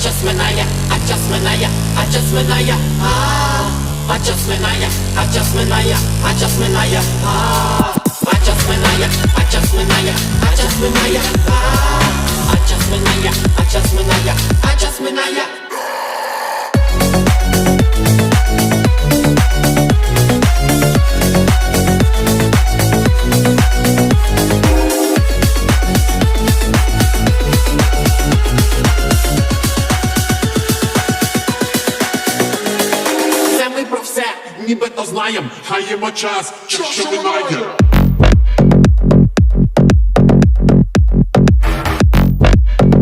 just manaya, I just manaya, Acasmanaya, Acasmanaya, Acasmanaya, ah. I just manaya, I just manaya, I Acasmanaya, Acasmanaya, ah. Acasmanaya, Acasmanaya, Acasmanaya, ah. I just manaya. Нібито знаєм, хаємо час, що минає.